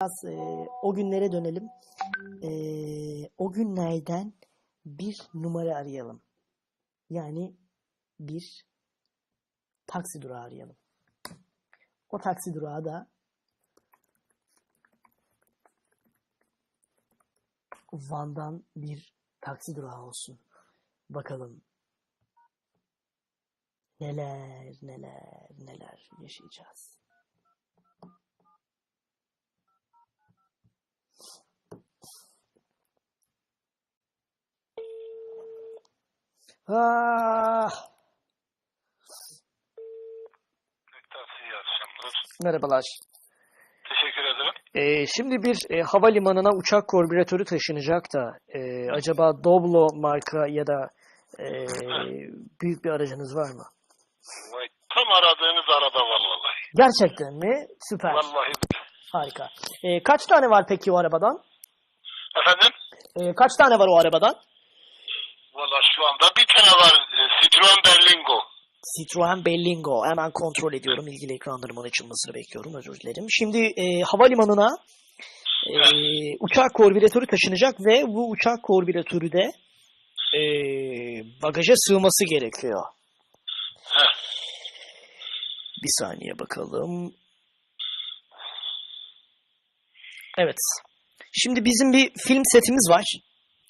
biraz e, o günlere dönelim. E, o günlerden bir numara arayalım. Yani bir taksi durağı arayalım. O taksi durağı da Van'dan bir taksi durağı olsun. Bakalım neler neler neler yaşayacağız. Ah, Taksi iyi akşamlar. merhabalar. Teşekkür ederim. Ee, şimdi bir e, havalimanına uçak karbüratörü taşınacak da e, acaba Doblo marka ya da e, büyük bir aracınız var mı? Vay, Tam aradığınız araba var vallahi. Gerçekten mi? Süper. Vallahi. Harika. E, kaç tane var peki o arabadan? Efendim? E, kaç tane var o arabadan? Valla şu anda bir tane var. e, Citroen Berlingo. Citroen Berlingo. Hemen kontrol ediyorum. İlgili ekranlarımın açılmasını bekliyorum. Özür dilerim. Şimdi e, havalimanına e, uçak karbüratörü taşınacak ve bu uçak karbüratörü de e, bagaja sığması gerekiyor. Heh. Bir saniye bakalım. Evet. Şimdi bizim bir film setimiz var.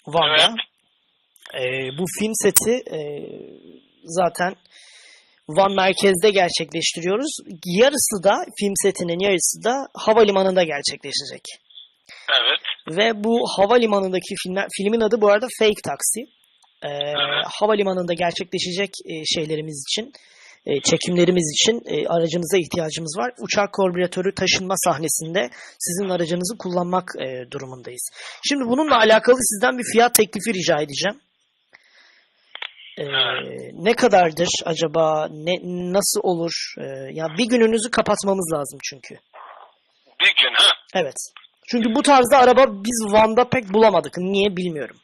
Van'da. Evet. Ee, bu film seti e, zaten Van merkezde gerçekleştiriyoruz. Yarısı da film setinin yarısı da havalimanında gerçekleşecek. Evet. Ve bu havalimanındaki filmler, filmin adı bu arada Fake Taxi. Ee, Evet. Havalimanında gerçekleşecek e, şeylerimiz için, e, çekimlerimiz için e, aracınıza ihtiyacımız var. Uçak karbüratörü taşınma sahnesinde sizin aracınızı kullanmak e, durumundayız. Şimdi bununla alakalı sizden bir fiyat teklifi rica edeceğim. Ee, ne kadardır acaba? Ne nasıl olur? Ee, ya bir gününüzü kapatmamız lazım çünkü. Bir gün ha. Evet. Çünkü bu tarzda araba biz Van'da pek bulamadık. Niye bilmiyorum.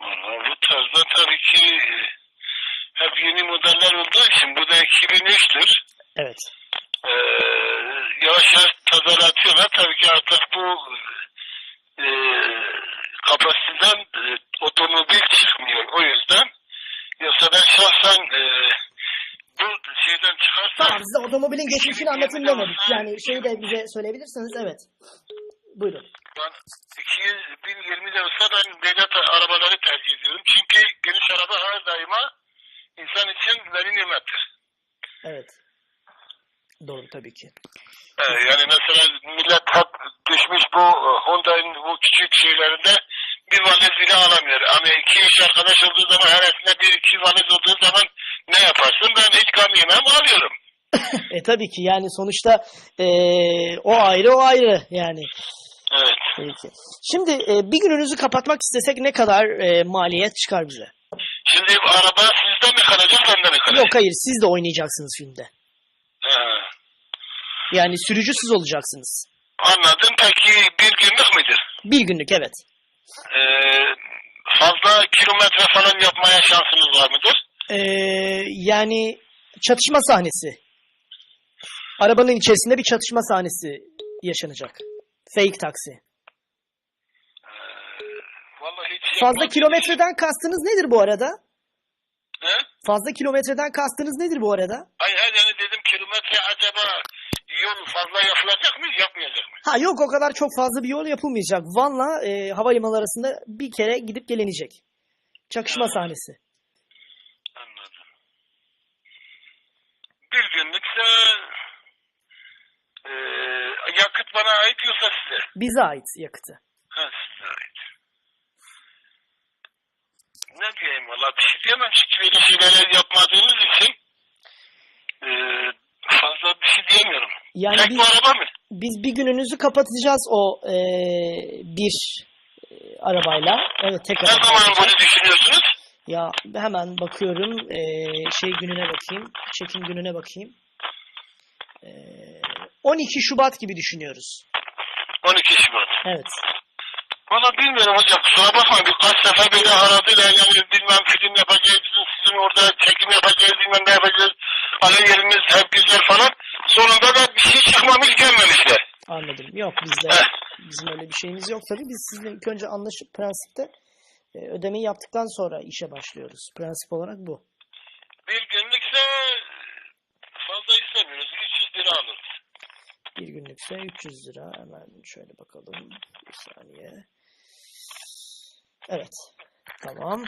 Valla bu tarzda tabii ki e, hep yeni modeller olduğu için bu da 2003'tür. Evet. Ee, yavaş yavaş tazalatıyorlar. Tabii ki artık bu e, kapasiteden e, otomobil çıkmıyor. O yüzden yoksa ben şahsen e, bu şeyden çıkarsam Tamam size otomobilin geçmişini anlatın demedik. Yani şeyi de bize söyleyebilirseniz evet. Buyurun. ben 2020'de olsa ben devlet arabaları tercih ediyorum. Çünkü geniş araba her daima insan için veri nimettir. Evet. Doğru tabii ki. Ee, yani mesela millet hep düşmüş bu e, Honda'nın bu küçük şeylerinde bir valiz bile alamıyor. Hani iki üç arkadaş olduğu zaman her bir iki valiz olduğu zaman ne yaparsın? Ben hiç gam yemem alıyorum. E tabii ki yani sonuçta e, o ayrı o ayrı yani. Evet. Peki. Şimdi e, bir gününüzü kapatmak istesek ne kadar e, maliyet çıkar bize? Şimdi araba sizde mi kalacak bende mi kalacak? Yok hayır siz de oynayacaksınız filmde. He, Yani sürücü siz olacaksınız. anladım. Peki bir günlük müdür? Bir günlük evet. Ee, fazla kilometre falan yapmaya şansınız var mıdır? E, yani çatışma sahnesi. Arabanın içerisinde bir çatışma sahnesi yaşanacak. Fake taksi. Vallahi hiç Fazla yapmadım. kilometreden kastınız nedir bu arada? He? Fazla kilometreden kastınız nedir bu arada? Hayır hayır yani dedim kilometre acaba yol fazla yapılacak mı yapmayacak mı? Ha yok o kadar çok fazla bir yol yapılmayacak. Van'la e, havalimanı arasında bir kere gidip gelinecek. Çakışma sahnesi. Anladım. Bir günlükse yakıt bana ait yoksa size? Bize ait yakıtı. Ha size ait. Ne diyeyim valla bir şey diyemem çünkü böyle şeyleri yapmadığımız için e, fazla bir şey diyemiyorum. Yani Tek biz, bu araba mı? biz bir gününüzü kapatacağız o e, bir e, arabayla. Evet tek Ne araba. zaman bunu düşünüyorsunuz? Ya hemen bakıyorum. e, şey gününe bakayım. Çekim gününe bakayım. E, 12 Şubat gibi düşünüyoruz. 12 Şubat. Evet. Valla bilmiyorum hocam kusura bakmayın birkaç sefer beni aradılar yani bilmem film yapacağız bizim sizin orada çekim yapacağız bilmem ne yapacağız. Hani yerimiz hep güzel falan. Sonunda da bir şey çıkmamış gelmemişler. Anladım. Yok bizde bizim öyle bir şeyimiz yok tabii. Biz sizinle ilk önce anlaşıp prensipte e, ödemeyi yaptıktan sonra işe başlıyoruz. Prensip olarak bu. Bir günlükse fazla istemiyoruz. 300 lira alırız. Bir günlükse 300 lira. Hemen şöyle bakalım. Bir saniye. Evet. Tamam.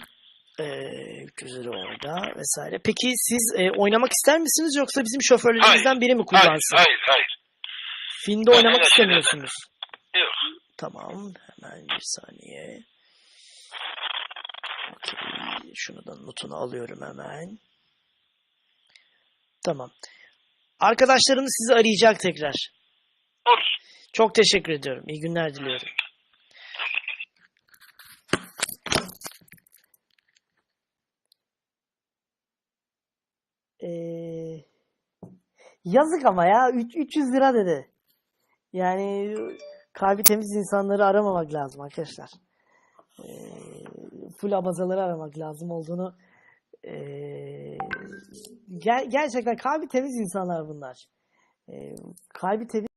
Ee, 300 lira orada vesaire. Peki siz e, oynamak ister misiniz yoksa bizim şoförlerimizden biri mi Hayır, kullansın? hayır, hayır. Filmde Ben oynamak istemiyorsunuz. Yok. Tamam. Hemen bir saniye. Okey. Şunu da notunu alıyorum hemen. Tamam. Arkadaşlarınız sizi arayacak tekrar. Olur. Çok teşekkür ediyorum. İyi günler diliyorum. Ee, yazık ama ya. Üç- 300 lira dedi. Yani kalbi temiz insanları aramamak lazım arkadaşlar. Ee, full abazaları aramak lazım olduğunu ger- gerçekten kalbi temiz insanlar bunlar. Ee, kalbi temiz